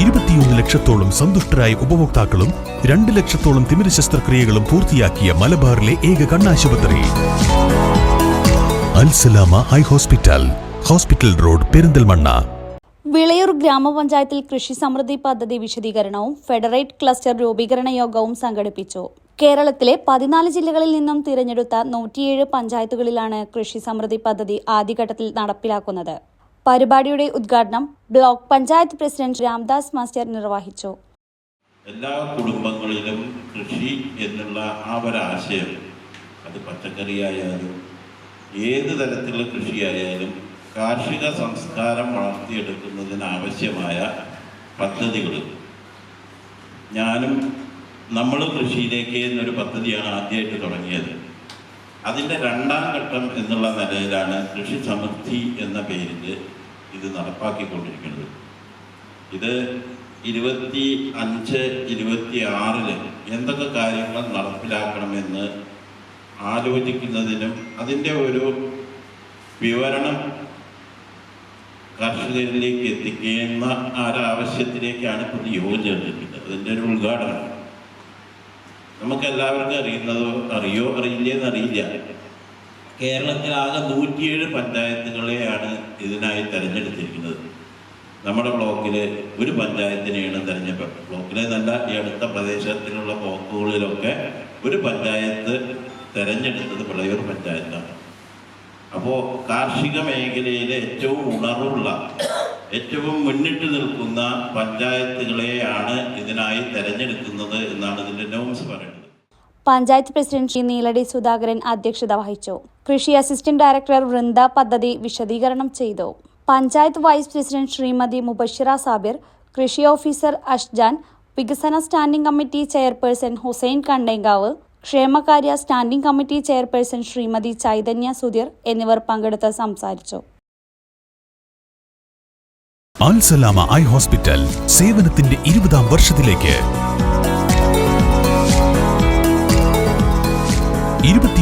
ഇരുപത്തിയൊന്ന് ലക്ഷത്തോളം സന്തുഷ്ടരായ ഉപഭോക്താക്കളും രണ്ട് ലക്ഷത്തോളം തിമിര ശസ്ത്രക്രിയകളും പൂർത്തിയാക്കിയ മലബാറിലെ ഏക കണ്ണാശുപത്രി. Alsalama eye hospital hospital road Perinthalmanna. Vilayoor ഗ്രാമപഞ്ചായത്തിൽ കൃഷി സമൃദ്ധി പദ്ധതി വിശദീകരണവും ഫെഡറേറ്റ് ക്ലസ്റ്റർ രൂപീകരണ യോഗവും സംഘടിപ്പിച്ചു. കേരളത്തിലെ പതിനാല് ജില്ലകളിൽ നിന്നും തിരഞ്ഞെടുത്ത നൂറ്റിയേഴ് പഞ്ചായത്തുകളിലാണ് കൃഷി സമൃദ്ധി പദ്ധതി ആദ്യഘട്ടത്തിൽ നടപ്പിലാക്കുന്നത്. പരിപാടിയുടെ ഉദ്ഘാടനം block panchayat president Ramdas master നിർവഹിച്ചു. എല്ലാ കുടുംബങ്ങളിലും കൃഷി എന്നുള്ള ആ ഒരാശയം അത് പച്ചക്കറിയായാലും ഏത് തരത്തിലുള്ള കൃഷിയായാലും കാർഷിക സംസ്കാരം വളർത്തിയെടുക്കുന്നതിനാവശ്യമായ പദ്ധതികൾ. ഞാനും നമ്മൾ കൃഷിയിലേക്ക് എന്നൊരു പദ്ധതിയാണ് ആദ്യമായിട്ട് തുടങ്ങിയത്. അതിന്റെ രണ്ടാം ഘട്ടം എന്നുള്ള നിലയിലാണ് കൃഷി സമൃദ്ധി എന്ന പേരിൽ ഇത് നടപ്പാക്കിക്കൊണ്ടിരിക്കുന്നത്. ഇത് ഇരുപത്തി അഞ്ച് ഇരുപത്തി ആറിൽ എന്തൊക്കെ കാര്യങ്ങൾ നടപ്പിലാക്കണമെന്ന് ആലോചിക്കുന്നതിനും അതിന്റെ ഒരു വിവരണം കർഷകരിലേക്ക് എത്തിക്കുന്ന ആ ഒരു ആവശ്യത്തിലേക്കാണ് ഇപ്പോൾ യോഗം ചേർന്നിരിക്കുന്നത് അതിന്റെ ഒരു ഉദ്ഘാടനം. നമുക്ക് എല്ലാവർക്കും അറിയുന്നതോ അറിയോ അറിയില്ല കേരളത്തിലാകെ നൂറ്റിയേഴ് പഞ്ചായത്തുകളെയാണ് ഇതിനായി തിരഞ്ഞെടുത്തിരിക്കുന്നത്. നമ്മുടെ ബ്ലോക്കിലെ ഒരു പഞ്ചായത്തിനെയാണ് തിരഞ്ഞെടുപ്പ്. ബ്ലോക്കിലെ നല്ല ഈ അടുത്ത പ്രദേശത്തിലുള്ള ബ്ലോക്കുകളിലൊക്കെ ഒരു പഞ്ചായത്ത് തിരഞ്ഞെടുത്തത് വിളയൂർ പഞ്ചായത്താണ്. അപ്പോൾ കാർഷിക മേഖലയിലെ ഏറ്റവും ഉണർവുള്ള ഏറ്റവും മുന്നിട്ട് നിൽക്കുന്ന പഞ്ചായത്തുകളെയാണ് ഇതിനായി തിരഞ്ഞെടുക്കുന്നത് എന്നാണ് ഇതിന്റെ നോംസ് പറയുന്നത്. പഞ്ചായത്ത് പ്രസിഡന്റ് ശ്രീ നീലടി സുധാകരൻ അധ്യക്ഷത വഹിച്ചു. കൃഷി അസിസ്റ്റന്റ് ഡയറക്ടർ വൃന്ദ പദ്ധതി വിശദീകരണം ചെയ്തു. പഞ്ചായത്ത് വൈസ് പ്രസിഡന്റ് ശ്രീമതി മുബഷിറ സാബിർ കൃഷി ഓഫീസർ അഷ്ജാൻ വികസന standing committee chairperson Hussain Kandenkav ക്ഷേമകാര്യ standing committee chairperson Shrimati Chaitanya Sudheer എന്നിവർ പങ്കെടുത്ത് സംസാരിച്ചു. അൽസലാമ ഐ ഹോസ്പിറ്റൽ സേവനത്തിന്റെ ഇരുപതാം വർഷത്തിലേക്ക്.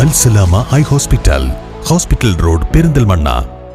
Alsalama eye hospital hospital road Perinthalmanna